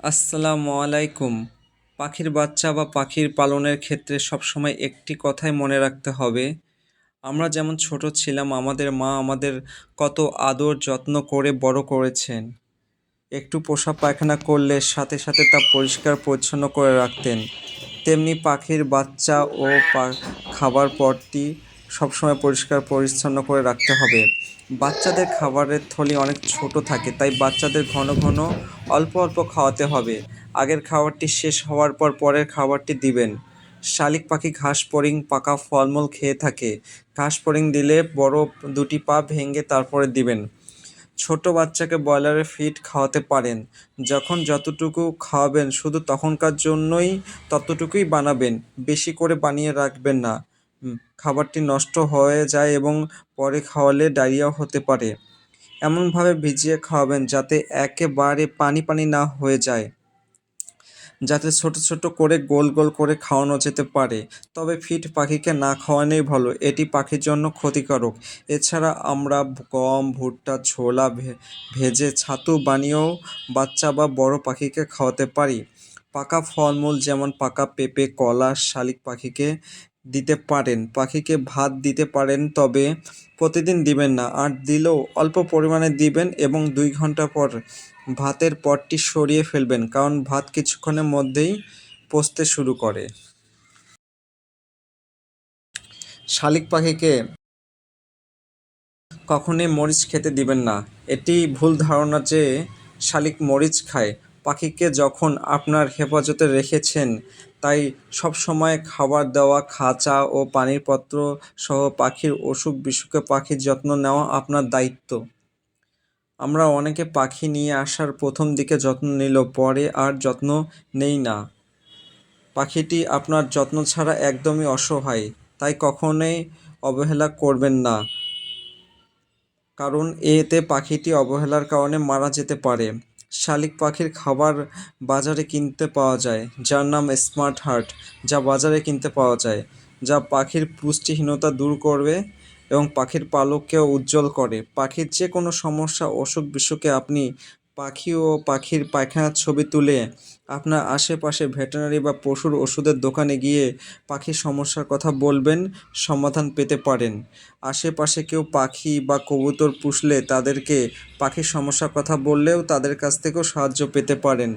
আসসালামু আলাইকুম। পাখির বাচ্চা বা পাখির পালনের ক্ষেত্রে সবসময় একটি কথাই মনে রাখতে হবে। আমরা যেমন ছোট ছিলাম, আমাদের মা আমাদের কত আদর যত্ন করে বড় করেছেন। একটু পোষা পায়খানা করলে সাথে সাথে তা পরিষ্কার পরিচ্ছন্ন করে রাখতেন। তেমনি পাখির বাচ্চা ও খাবার পরটি সবসময় পরিষ্কার, পরিচ্ছন্ন করে রাখতে হবে। বাচ্চাদের খাবারের থলি অনেক ছোট থাকে, তাই বাচ্চাদের ঘন ঘন অল্প অল্প খাওয়াতে হবে। আগের খাবারটি শেষ হওয়ার পর পরের খাবারটি দিবেন। শালিক পাখি ঘাস ফড়িং পাকা ফলমূল খেয়ে থাকে। ঘাস ফড়িং দিলে বড় দুটি পা ভেঙে তারপরে দিবেন। ছোট বাচ্চাকে ব্রয়লারের ফিড খাওয়াতে পারেন। যখন যতটুকু খাওয়াবেন, শুধু তখনকার জন্যই ততটুকুই বানাবেন। বেশি করে বানিয়ে রাখবেন না। খাবারটি নষ্ট হয়ে যায় এবং পরে খাওয়ালে ডায়রিয়াও হতে পারে। এমনভাবে ভিজিয়ে খাওয়াবেন যাতে একেবারে পানি পানি না হয়ে যায়, যাতে ছোট ছোট করে গোল গোল করে খাওয়ানো যেতে পারে। তবে ফিট পাখিকে না খাওয়ানোই ভালো, এটি পাখির জন্য ক্ষতিকারক। এছাড়া আমরা গম, ভুট্টা, ছোলা ভেজে ছাতু বানিয়েও বাচ্চা বা বড় পাখিকে খাওয়াতে পারি। পাকা ফলমূল যেমন পাকা পেঁপে, কলা, শালিক পাখিকে দিতে পারেন। পাখিকে ভাত দিতে পারেন, তবে প্রতিদিন দিবেন না। আর দিলেও অল্প পরিমাণে দিবেন এবং দুই ঘণ্টা পর ভাতের পটটি সরিয়ে ফেলবেন, কারণ ভাত কিছুক্ষণের মধ্যেই পচতে শুরু করে। শালিক পাখিকে কখনোই মরিচ খেতে দিবেন না। এটি ভুল ধারণা যে শালিক মরিচ খায়। পাখিকে যখন আপনার হেফাজতে রেখেছেন, তাই সব সময় খাবার দেওয়া, খাঁচা ও পানির পাত্র সহ পাখির অসুখ বিসুখে পাখির যত্ন নেওয়া আপনার দায়িত্ব। আমরা অনেকে পাখি নিয়ে আসার প্রথম দিকে যত্ন নিল পরে আর যত্ন নেই না। পাখিটি আপনার যত্ন ছাড়া একদমই অসহায়, তাই কখনোই অবহেলা করবেন না। কারণ এতে পাখিটি অবহেলার কারণে মারা যেতে পারে। শালিক পাখির খাবার বাজারে কিনতে পাওয়া যায়, যার নাম স্মার্ট হার্ট, যা বাজারে কিনতে পাওয়া যায়, যা পাখির পুষ্টিহীনতা দূর করবে এবং পাখির পালককেও উজ্জ্বল করে। পাখির যে কোনো সমস্যা অসুখ বিসুখে আপনি পাখি ও পাখির পায়খানার ছবি তুলে আপনার আশেপাশে ভেটেরিনারি বা পশুর ওষুধের দোকানে গিয়ে পাখির সমস্যার কথা বলবেন, সমাধান পেতে পারেন। আশেপাশে কেউ পাখি বা কবুতর পুষলে তাদেরকে পাখির সমস্যার কথা বললেও তাদের কাছ থেকেও সাহায্য পেতে পারেন।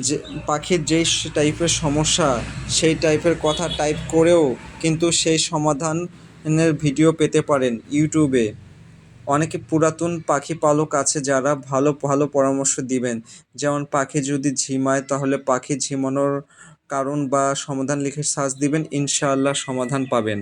যে, পাখির যেই টাইপের সমস্যা, সেই টাইপের কথা টাইপ করেও কিন্তু সেই সমাধানের ভিডিও পেতে পারেন ইউটিউবে। অনেকে পুরাতন পাখি পালক আছে যারা ভালো ভালো পরামর্শ দিবেন। যেমন পাখি যদি ঝিমায়, তাহলে পাখি ঝিমানোর কারণ বা সমাধান লিখে সার্চ দিবেন, ইনশাআল্লাহ সমাধান পাবেন।